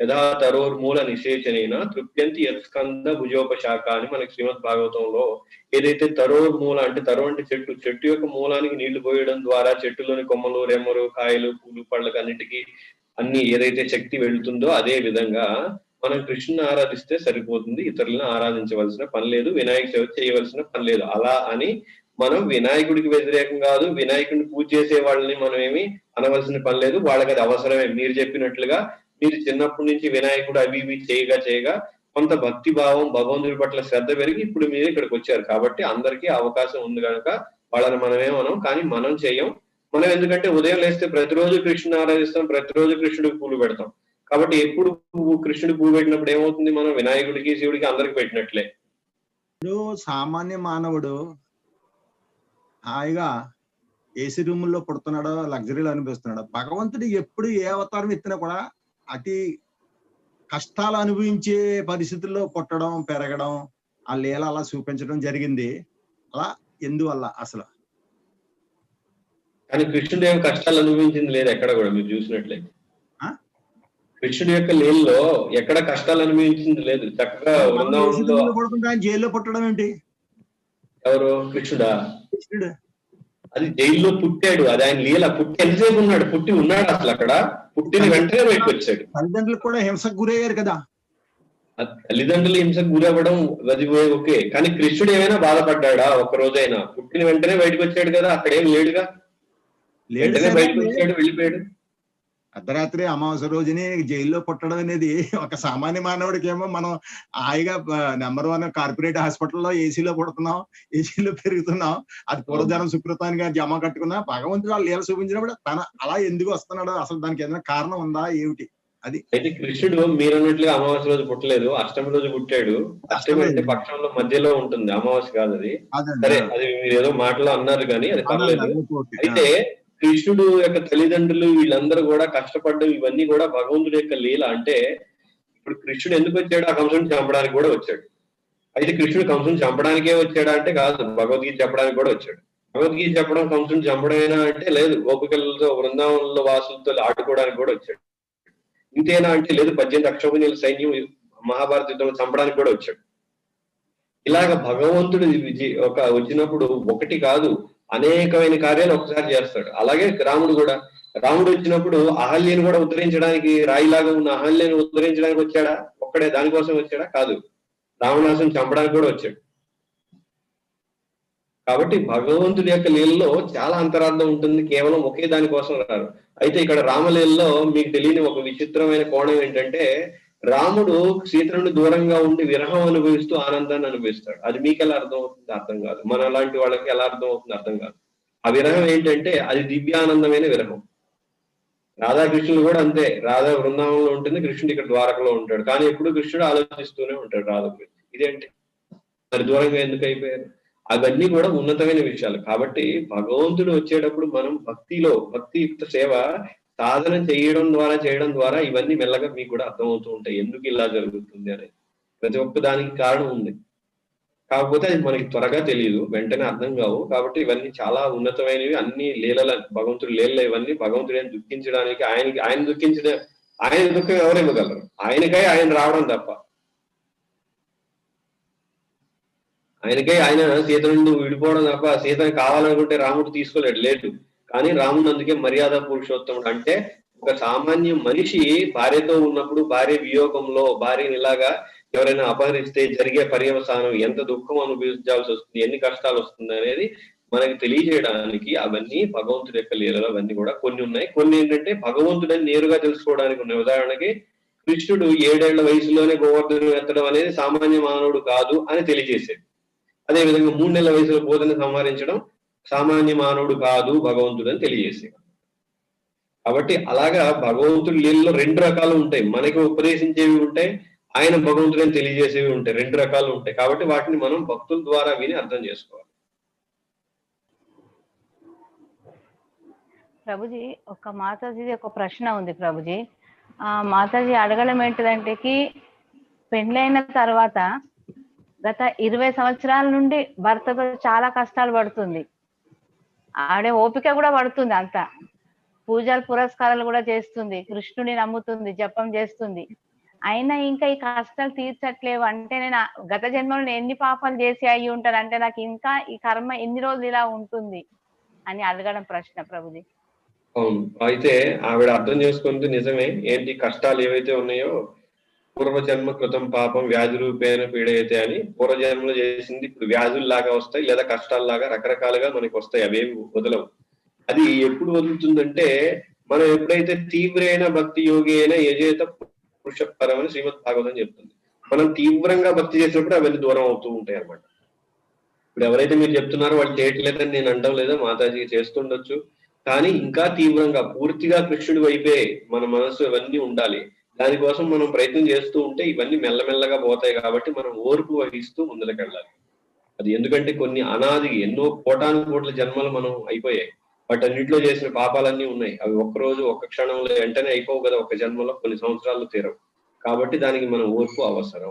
యథా తరోర్ మూల నిషేచనైన తృప్యంతి యత్స్కంద భుజోపశాఖ అని మనకి శ్రీమద్ భాగవతంలో ఏదైతే తరోర్ మూల అంటే తరో అంటే చెట్టు చెట్టు యొక్క మూలానికి నీళ్ళు పోయడం ద్వారా చెట్టులోని కొమ్మలు రెమ్మలు కాయలు పూలు పళ్ళకు అన్నిటికీ అన్ని ఏదైతే శక్తి వెళుతుందో అదే విధంగా మనం కృష్ణుని ఆరాధిస్తే సరిపోతుంది ఇతరులను ఆరాధించవలసిన పని లేదు వినాయక చవితి చేయవలసిన పని లేదు. అలా అని మనం వినాయకుడికి వ్యతిరేకం కాదు వినాయకుడిని పూజ చేసే వాళ్ళని మనం ఏమి అనవలసిన పని లేదు. వాళ్ళకి అది అవసరమే. మీరు చెప్పినట్లుగా మీరు చిన్నప్పటి నుంచి వినాయకుడు అవి ఇవి చేయగా చేయగా కొంత భక్తి భావం భగవంతుడి పట్ల శ్రద్ధ పెరిగి ఇప్పుడు మీరు ఇక్కడికి వచ్చారు. కాబట్టి అందరికీ అవకాశం ఉంది కనుక వాళ్ళని మనమే మనం కానీ మనం చేయం. మనం ఎందుకంటే ఉదయం లేస్తే ప్రతిరోజు కృష్ణుని ఆరాధిస్తాం ప్రతిరోజు కృష్ణుడికి పూలు పెడతాం. కాబట్టి ఎప్పుడు పువ్వు కృష్ణుడి పెట్టినప్పుడు ఏమవుతుంది? మనం వినాయకుడికి శివుడికి అందరికి పెట్టినట్లే. ఇప్పుడు సామాన్య మానవుడు. హాయిగా ఏసీ రూముల్లో పుడుతున్నాడో లగ్జరీలో అనిపిస్తున్నాడు భగవంతుడు ఎప్పుడు ఏ అవతారం ఎత్తినా కూడా అతి కష్టాలు అనుభవించే పరిస్థితుల్లో పుట్టడం పెరగడం ఆ లీల అలా చూపించడం జరిగింది. అలా ఎందువల్ల అసలు? కానీ కృష్ణుడు ఏం కష్టాలు అనుభవించింది లేదు ఎక్కడ కూడా మీరు చూసినట్లయితే. ఆ? కృష్ణుడి యొక్క లీలలో ఎక్కడ కష్టాలు అనుభవించింది లేదు. చక్కగా బృందావనంలో జైల్లో పుట్టడం ఏంటి? ఎవరు? కృష్ణుడా? అది జైల్లో పుట్టాడు. అది ఆయన లీల పుట్టి ఎంతసేపు ఉన్నాడు? పుట్టి ఉన్నాడు అసలు అక్కడ? పుట్టిన వెంటనే బయటకు వచ్చాడు. తల్లిదండ్రులకు కూడా హింసకు గురయ్యారు కదా. తల్లిదండ్రులు హింసకు గురవ్వడం అది ఓకే. కానీ కృష్ణుడు ఏమైనా బాధపడ్డాడా? ఒక రోజైనా పుట్టిన వెంటనే బయటకు వచ్చాడు కదా? అక్కడ లేడుగా? లేడు వెంటనే బయటకు వచ్చాడు వెళ్ళిపోయాడు. అర్ధరాత్రి అమావాస్య రోజుని జైల్లో పుట్టడం అనేది ఒక సామాన్య మానవుడికి ఏమో మనం హాయిగా నెంబర్ వన్ కార్పొరేట్ హాస్పిటల్లో ఏసీలో పుడుతున్నాం ఏసీలో పెరుగుతున్నాం అది పూర్వజనం సుకృతానికి జమ కట్టుకున్నా భగవంతుడు వాళ్ళు లీల చూపించినప్పుడు తన అలా ఎందుకు వస్తున్నాడు అసలు దానికి ఏదైనా కారణం ఉందా ఏమిటి? అయితే కృష్ణుడు మీరు అన్నట్లుగా అమావాస్య రోజు పుట్టలేదు అష్టమి రోజు పుట్టాడు. అష్టమి అంటే పక్షంలో మధ్యలో ఉంటుంది అమావాస్య కాదు అది సరే అది మీరు ఏదో మాటలో అన్నారు కానీ అది పర్లేదు. అయితే కృష్ణుడు యొక్క తల్లిదండ్రులు వీళ్ళందరూ కూడా కష్టపడ్డం ఇవన్నీ కూడా భగవంతుడి యొక్క లీల. అంటే ఇప్పుడు కృష్ణుడు ఎందుకు వచ్చాడు? ఆ కంసుని చంపడానికి కూడా వచ్చాడు. అయితే కృష్ణుడు కంసుని చంపడానికే వచ్చాడా అంటే కాదు భగవద్గీత చెప్పడానికి కూడా వచ్చాడు. భగవద్గీత చెప్పడం కంసుని చంపడమేనా అంటే లేదు గోపికలతో బృందావనంలో వాసులతో ఆడుకోవడానికి కూడా వచ్చాడు. ఇంతేనా అంటే లేదు పద్దెనిమిది అక్షోభిణీల సైన్యం మహాభారత యుద్ధంలో చంపడానికి కూడా వచ్చాడు. ఇలాగ భగవంతుడు ఒక వచ్చినప్పుడు ఒకటి కాదు అనేకమైన కార్యాలు ఒకసారి చేస్తాడు. అలాగే రాముడు కూడా. రాముడు వచ్చినప్పుడు అహల్యను కూడా ఉద్ధరించడానికి రాయిలాగా ఉన్న అహల్యను ఉద్ధరించడానికి వచ్చాడా? ఒక్కడే దానికోసం వచ్చాడా? కాదు. రావణాసుని చంపడానికి కూడా వచ్చాడు. కాబట్టి భగవంతుడి యొక్క లీలలో చాలా అంతరార్థం ఉంటుంది. కేవలం ఒకే దానికోసం రారు. అయితే ఇక్కడ రామలీలలో మీకు తెలియని ఒక విచిత్రమైన కోణం ఏంటంటే రాముడు సీత నుండి దూరంగా ఉండి విరహం అనుభవిస్తూ ఆనందాన్ని అనుభవిస్తాడు. అది మీకు ఎలా అర్థం అవుతుంది అర్థం కాదు. మన అలాంటి వాళ్ళకి ఎలా అర్థం అవుతుంది అర్థం కాదు. ఆ విరహం ఏంటంటే అది దివ్యానందమైన విరహం. రాధాకృష్ణుడు కూడా అంతే. రాధా బృందావనంలో ఉంటుంది కృష్ణుడు ఇక్కడ ద్వారకలో ఉంటాడు. కానీ ఎప్పుడు కృష్ణుడు ఆలోచిస్తూనే ఉంటాడు రాధ గురించి ఇదేంటి? మరి దూరంగా ఎందుకు అయిపోయారు? అవన్నీ కూడా ఉన్నతమైన విషయాలు. కాబట్టి భగవంతుడు వచ్చేటప్పుడు మనం భక్తిలో భక్తియుక్త సేవ సాధన చేయడం ద్వారా చేయడం ద్వారా ఇవన్నీ మెల్లగా మీకు కూడా అర్థమవుతూ ఉంటాయి. ఎందుకు ఇలా జరుగుతుంది అనేది. ప్రతి ఒక్క దానికి కారణం ఉంది. కాకపోతే అది మనకి త్వరగా తెలియదు వెంటనే అర్థం కావు. కాబట్టి ఇవన్నీ చాలా ఉన్నతమైనవి. అన్ని లీలల భగవంతుడు లీలలు ఇవన్నీ భగవంతుడు దుఃఖించడానికి ఆయనకి ఆయన దుఃఖించడం ఆయన దుఃఖం ఎవరు ఇవ్వగలరు? ఆయనకై ఆయన రావడం తప్ప. ఆయనకై ఆయన సీత నుండి విడిపోవడం తప్ప సీతను కావాలనుకుంటే రాముడు తీసుకోలేడు. లేటు కానీ రాముడు అందుకే మర్యాద పురుషోత్తముడు. అంటే ఒక సామాన్య మనిషి భార్యతో ఉన్నప్పుడు భార్య వియోగంలో భార్యని ఇలాగా ఎవరైనా అపహరిస్తే జరిగే పర్యవసానం ఎంత దుఃఖం అనుభవించాల్సి వస్తుంది ఎన్ని కష్టాలు వస్తుంది అనేది మనకి తెలియజేయడానికి అవన్నీ భగవంతుడి యొక్క లీలలు అవన్నీ కూడా కొన్ని ఉన్నాయి. కొన్ని ఏంటంటే భగవంతుడని నేరుగా తెలుసుకోవడానికి ఉన్నాయి. ఉదాహరణకి కృష్ణుడు ఏడేళ్ళ వయసులోనే గోవర్ధనం ఎత్తడం అనేది సామాన్య మానవుడు కాదు అని తెలియజేసేది. అదే విధంగా మూడు నెలల వయసులో బోధన సంహరించడం సామాన్య మానవుడు కాదు భగవంతుడు అని తెలియజేసేవాడు కాబట్టి అలాగా భగవంతుడి లీలలో రెండు రకాలు ఉంటాయి. మనకి ఉపదేశించేవి ఉంటాయి ఆయన భగవంతుడని తెలియజేసేవి ఉంటాయి. రెండు రకాలు ఉంటాయి. కాబట్టి వాటిని మనం భక్తుల ద్వారా విని అర్థం చేసుకోవాలి. ప్రభుజీ ఒక మాతాజీది ఒక ప్రశ్న ఉంది ప్రభుజీ. ఆ మాతాజీ అడగడం ఏంటిదంటే పెళ్ళైన తర్వాత గత ఇరవై సంవత్సరాల నుండి భర్తతో చాలా కష్టాలు పడుతుంది. ఆవిడ ఓపిక కూడా పడుతుంది అంతా. పూజలు పురస్కారాలు కూడా చేస్తుంది. కృష్ణుని నమ్ముతుంది జపం చేస్తుంది. అయినా ఇంకా ఈ కష్టాలు తీర్చట్లేవు. అంటే నేను గత జన్మలో ఎన్ని పాపాలు చేసి అయ్యి ఉంటాను? అంటే నాకు ఇంకా ఈ కర్మ ఎన్ని రోజులు ఇలా ఉంటుంది? అని అడగడం ప్రశ్న ప్రభుది అయితే ఆవిడ అర్థం చేసుకుంటే నిజమే. ఏంటి? కష్టాలు ఏవైతే ఉన్నాయో పూర్వజన్మ కృతం పాపం వ్యాధి రూపేణ పీడైతే అని పూర్వజన్మలో చేసింది. ఇప్పుడు వ్యాధుల్లాగా వస్తాయి లేదా కష్టాల్లాగా రకరకాలుగా మనకి వస్తాయి. అవేమి వదలవు. అది ఎప్పుడు వదులుతుందంటే మనం ఎప్పుడైతే తీవ్రైన భక్తి యోగి అయినా ఏజైతే పురుషపరం అని శ్రీమద్ భాగవతం చెప్తుంది. మనం తీవ్రంగా భక్తి చేసినప్పుడు అవన్నీ దూరం అవుతూ ఉంటాయి అన్నమాట. ఇప్పుడు ఎవరైతే మీరు చెప్తున్నారో వాళ్ళు చేయట్లేదని నేను అనడం లేదా మాతాజీ చేస్తుండొచ్చు. కానీ ఇంకా తీవ్రంగా పూర్తిగా కృష్ణుడి వైపే మన మనసు ఇవన్నీ ఉండాలి. దానికోసం మనం ప్రయత్నం చేస్తూ ఉంటే ఇవన్నీ మెల్లమెల్లగా పోతాయి కాబట్టి మనం ఓర్పు వహిస్తూ ముందుకెళ్ళాలి అది ఎందుకంటే కొన్ని అనాది ఎన్నో కోటాను కోట్ల జన్మలు మనం అయిపోయాయి. వాటన్నిటిలో చేసిన పాపాలన్నీ ఉన్నాయి. అవి ఒక్క రోజు ఒక్క క్షణంలో వెంటనే అయిపోవు కదా ఒక జన్మలో కొన్ని సంవత్సరాలు తీరవు. కాబట్టి దానికి మనం ఓర్పు అవసరం.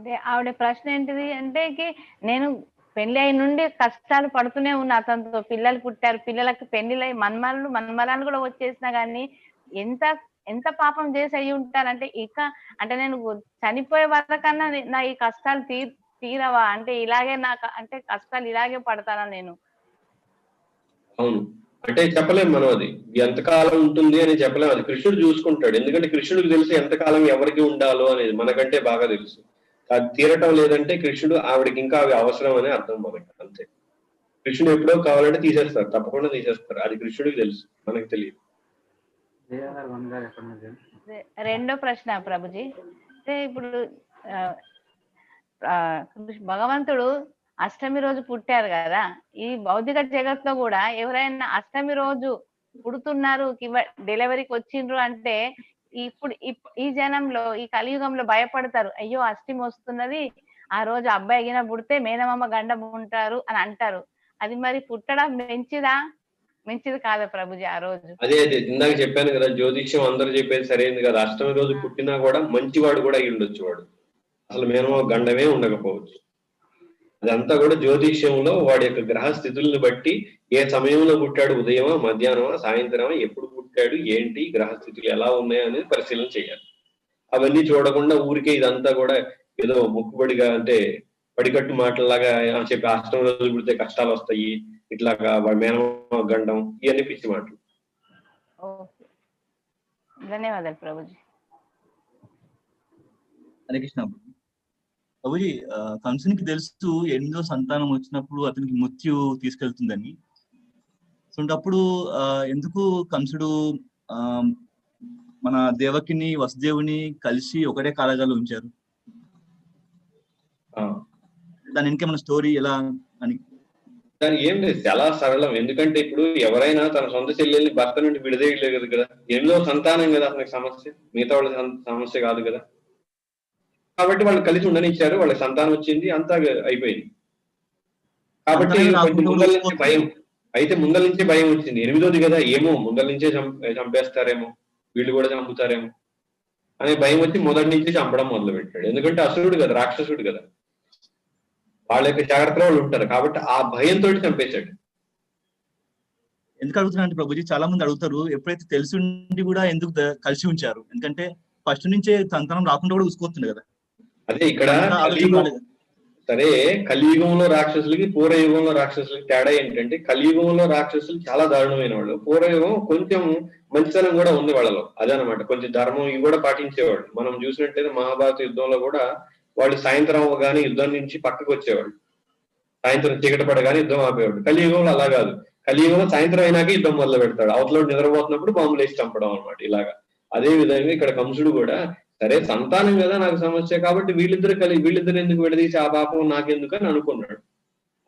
అంటే ఆవిడ ప్రశ్న ఏంటిది అంటే నేను పెళ్ళి అయి నుండి కష్టాలు పడుతూనే ఉన్నా. అతనితో పిల్లలు పుట్టారు. పిల్లలకు పెళ్ళిలై మన్మలు మన్మరాలు కూడా వచ్చేసినా గానీ ఎంత ఎంత పాపం చేసి అయ్యి ఉంటారంటే ఇక అంటే నేను చనిపోయే వరకన్నా నా ఈ కష్టాలు తీ తీరవా? అంటే ఇలాగే నాకు అంటే కష్టాలు ఇలాగే పడతానా నేను? అవును. అంటే చెప్పలేము మనం అది. ఎంతకాలం ఉంటుంది అని చెప్పలేం. అది కృష్ణుడు చూసుకుంటాడు. ఎందుకంటే కృష్ణుడికి తెలుసు ఎంతకాలం ఎవరికి ఉండాలో అనేది మనకంటే బాగా తెలుసు. అది తీరటం లేదంటే కృష్ణుడు ఆవిడకి ఇంకా అవి అవసరం అని అర్థం మనకి. అంతే. కృష్ణుడు ఎప్పుడో కావాలంటే తీసేస్తారు. తప్పకుండా తీసేస్తారు. అది కృష్ణుడికి తెలుసు. మనకు తెలియదు జయగారు వన్ గారు ఎక్కడ ఉన్నారు? రె- రెండో ప్రశ్న ప్రభుజీ. అంటే ఇప్పుడు భగవంతుడు అష్టమి రోజు పుట్టారు కదా ఈ భౌతిక జగత్తులో కూడా ఎవరైనా అష్టమి రోజు పుడుతున్నారు డెలివరీకి వచ్చిండ్రు అంటే ఇప్పుడు ఇప్- ఈ జనంలో ఈ కలియుగంలో భయపడతారు. అయ్యో అష్టమి వస్తున్నది ఆ రోజు అబ్బాయి ఎగిన పుడితే మేనమామ గండం ఉంటారు అని అంటారు. అది మరి పుట్టడం మంచిదా? మంచిది కాదా ప్రభుజీ ఆ రోజు? అదే అదే. ఇందాక చెప్పాను కదా జ్యోతిష్యం అందరూ చెప్పేది సరైనది కదా. అష్టమి రోజు పుట్టినా కూడా మంచివాడు కూడా అయి ఉండొచ్చు వాడు. అసలు మేము గండమే ఉండకపోవచ్చు. అదంతా కూడా జ్యోతిష్యంలో వాడి యొక్క గ్రహ స్థితులను బట్టి ఏ సమయంలో పుట్టాడు? ఉదయమా మధ్యాహ్నమా సాయంత్రమా ఎప్పుడు పుట్టాడు? ఏంటి? గ్రహ స్థితులు ఎలా ఉన్నాయో అనేది పరిశీలన చేయాలి. అవన్నీ చూడకుండా ఊరికే ఇదంతా కూడా ఏదో ముక్కుబడిగా అంటే పడికట్టు మాటలాగా చెప్పి అష్టం రోజు పుడితే కష్టాలు వస్తాయి ఇట్లాగా వాడి మేనమామ గండం ఇవన్నీ పిచ్చి మాటలు. ఓకే. ధన్యవాదాలు ప్రభుజీ. హరే కృష్ణ. ప్రభుజీ కంసునికి తెలుసు ఎనిమిదో సంతానం వచ్చినప్పుడు అతనికి మృత్యు తీసుకెళ్తుందని. సో అప్పుడు ఎందుకు కంసుడు ఆ, మన దేవకిని వసుదేవుని కలిసి ఒకటే కాలగాలో ఉంచారు? ఆ. దాని వెనక మన స్టోరీ ఎలా అని దాని ఏం లేదు చాలా సరళం. ఎందుకంటే ఇప్పుడు ఎవరైనా తన సొంత చెల్లెల్ని భర్త నుండి విడదీయలేదు కదా ఎనిమిదో సంతానం కదా అతనికి సమస్య. మిగతా వాళ్ళ సమస్య కాదు కదా. కాబట్టి వాళ్ళు కలిసి ఉండనిచ్చారు వాళ్ళ సంతానం వచ్చింది అంతా అయిపోయింది. కాబట్టి ముందల నుంచి. భయం. అయితే ముందల నుంచే భయం వచ్చింది. ఎనిమిదోది కదా ఏమో ముందల నుంచే చంప- చంపేస్తారేమో వీళ్ళు కూడా చంపుతారేమో అనే భయం వచ్చి మొదటి నుంచి చంపడం మొదలు పెట్టాడు ఎందుకంటే అసురుడు కదా రాక్షసుడు కదా. వాళ్ళ యొక్క జాగ్రత్తలో వాళ్ళు ఉంటారు. కాబట్టి ఆ భయంతో చంపేశాడు. ఎందుకు అడుగుతున్నా అంటే ప్రభుజీ చాలా మంది అడుగుతారు ఎప్పుడైతే తెలిసి ఉండి కూడా ఎందుకు కలిసి ఉంచారు? ఎందుకంటే ఫస్ట్ నుంచే సంతానం రాకుండా కూడా చూసుకోవచ్చు కదా. అదే ఇక్కడ. సరే కలియుగంలో రాక్షసులకి పూర్వయుగంలో రాక్షసులకి తేడా ఏంటంటే కలియుగంలో రాక్షసులు చాలా దారుణమైన వాళ్ళు. పూర్వయుగం కొంచెం మంచితనం కూడా ఉంది వాళ్ళలో. అదనమాట. కొంచెం ధర్మం ఇవి కూడా పాటించేవాళ్ళు. మనం చూసినట్టయితే మహాభారత యుద్ధంలో కూడా వాళ్ళు సాయంత్రం అవగానే యుద్ధం నుంచి పక్కకు వచ్చేవాళ్ళు. సాయంత్రం చీకటి పడగానే యుద్ధం ఆపేవాడు కలియుగంలో అలా కాదు. కలియుగంలో సాయంత్రం అయినాక యుద్ధం మొదలు పెడతాడు. అవతల నిద్రపోతున్నప్పుడు బాంబులు వేసి చంపడం అనమాట ఇలాగా. అదే విధంగా ఇక్కడ కంసుడు కూడా సరే సంతానం కదా నాకు సమస్య కాబట్టి వీళ్ళిద్దరు కలిగి వీళ్ళిద్దరు ఎందుకు విడదీసి ఆ పాపం నాకెందుకు అని అనుకున్నాడు.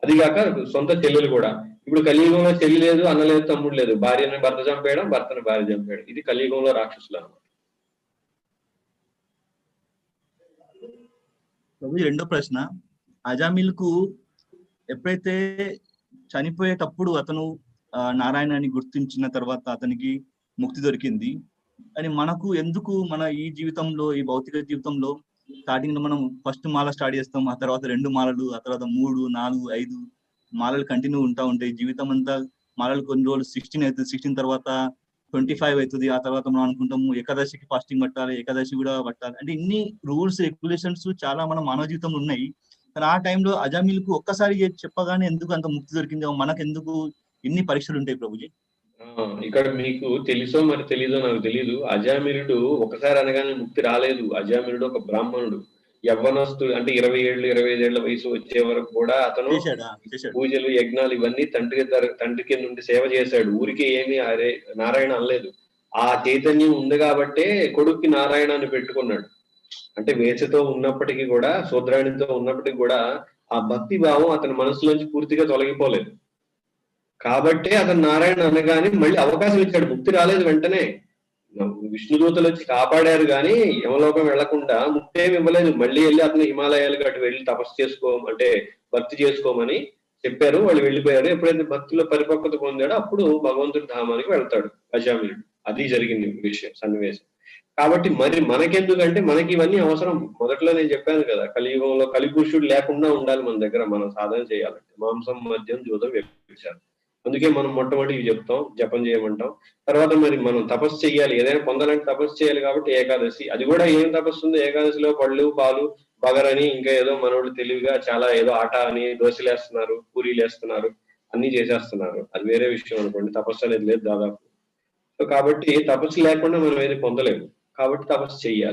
అదిగాక సొంత చెల్లెలు కూడా. ఇప్పుడు కలియుగంలో చెల్లి లేదు అన్న లేదు తమ్ముడు లేదు. భార్యని భర్త చంపేయడం భర్తను భార్య చంపేయడం. ఇది కలియుగంలో రాక్షసులు అనమాట ప్రభు రెండో ప్రశ్న. అజామిల్కు ఎప్పుడైతే చనిపోయేటప్పుడు అతను నారాయణ నారాయణని గుర్తించిన తర్వాత అతనికి ముక్తి దొరికింది. అని మనకు ఎందుకు మన ఈ జీవితంలో ఈ భౌతిక జీవితంలో స్టార్టింగ్లో మనం ఫస్ట్ మాల స్టార్ట్ చేస్తాం ఆ తర్వాత రెండు మాలలు ఆ తర్వాత మూడు నాలుగు ఐదు మాలలు కంటిన్యూ ఉంటా ఉంటాయి. జీవితం అంతా మాలలు కొన్ని రోజులు సిక్స్టీన్ అవుతుంది సిక్స్టీన్ తర్వాత ట్వంటీ ఫైవ్ అవుతుంది. ఆ తర్వాత మనం అనుకుంటాము ఏకాదశికి ఫాస్టింగ్ పట్టాలి ఏకాదశి కూడా పట్టాలి. అంటే ఇన్ని రూల్స్ రెగ్యులేషన్స్ చాలా మన మానవ జీవితంలో ఉన్నాయి. కానీ ఆ టైంలో అజామిల్కు ఒక్కసారి చెప్పగానే ఎందుకు అంత ముక్తి దొరికిందో మనకు ఎందుకు ఇన్ని పరీక్షలు ఉంటాయి ప్రభుజీ? ఇక్కడ మీకు తెలుసో మరి తెలీదో నాకు తెలీదు. అజామిరుడు ఒకసారి అనగానే ముక్తి రాలేదు. అజామిరుడు ఒక బ్రాహ్మణుడు. యవ్వనస్తుడు అంటే ఇరవై ఏళ్ళు ఇరవై ఐదేళ్ళ వయసు వచ్చే వరకు కూడా అతను పూజలు యజ్ఞాలు ఇవన్నీ తండ్రి తర- తండ్రి కింద నుండి సేవ చేశాడు. ఊరికే ఏమీ అరే నారాయణ అనలేదు. ఆ చైతన్యం ఉంది కాబట్టే కొడుక్కి నారాయణ అని పెట్టుకున్నాడు. అంటే వేసతో ఉన్నప్పటికీ కూడా శూద్రాణితో ఉన్నప్పటికీ కూడా ఆ భక్తి భావం అతని మనసులోంచి పూర్తిగా తొలగిపోలేదు. కాబట్టే అతను నారాయణ అనగానే మళ్ళీ అవకాశం ఇచ్చాడు. ముక్తి రాలేదు వెంటనే. విష్ణుదూతలు వచ్చి కాపాడారు కానీ యమలోకం వెళ్ళకుండా ముక్తేమి ఇవ్వలేదు మళ్ళీ వెళ్ళి అతను హిమాలయాలకు అటు వెళ్ళి తపస్సు చేసుకో అంటే భక్తి చేసుకోమని చెప్పారు. వాళ్ళు వెళ్ళిపోయారు. ఎప్పుడైతే భక్తిలో పరిపక్వత పొందాడో అప్పుడు భగవంతుడి ధామానికి వెళ్తాడు అజామిలుడు అది జరిగింది విషయం సన్నివేశం. కాబట్టి మరి మనకెందుకంటే మనకి ఇవన్నీ అవసరం. మొదట్లో నేను చెప్పాను కదా కలియుగంలో కలిపురుషుడు లేకుండా ఉండాలి మన దగ్గర. మనం సాధన చేయాలంటే. మాంసం మద్యం జూదం వ్యభిచారం. అందుకే మనం మొట్టమొదటి ఇవి చెప్తాం జపం చేయమంటాం. తర్వాత మరి మనం తపస్సు చేయాలి ఏదైనా పొందాలంటే తపస్సు చేయాలి కాబట్టి ఏకాదశి. అది కూడా ఏం తపస్సు ఉంది? ఏకాదశిలో పళ్ళు పాలు బగరని ఇంకా ఏదో మనోళ్ళు తెలివిగా చాలా ఏదో ఆట అని దోశలు వేస్తున్నారు పూరీలు వేస్తున్నారు అన్ని చేసేస్తున్నారు. అది వేరే విషయం అనుకోండి. తపస్సు అనేది లేదు దాదాపు. సో కాబట్టి తపస్సు లేకుండా మనం ఏది పొందలేము. కాబట్టి తపస్సు చెయ్యాలి.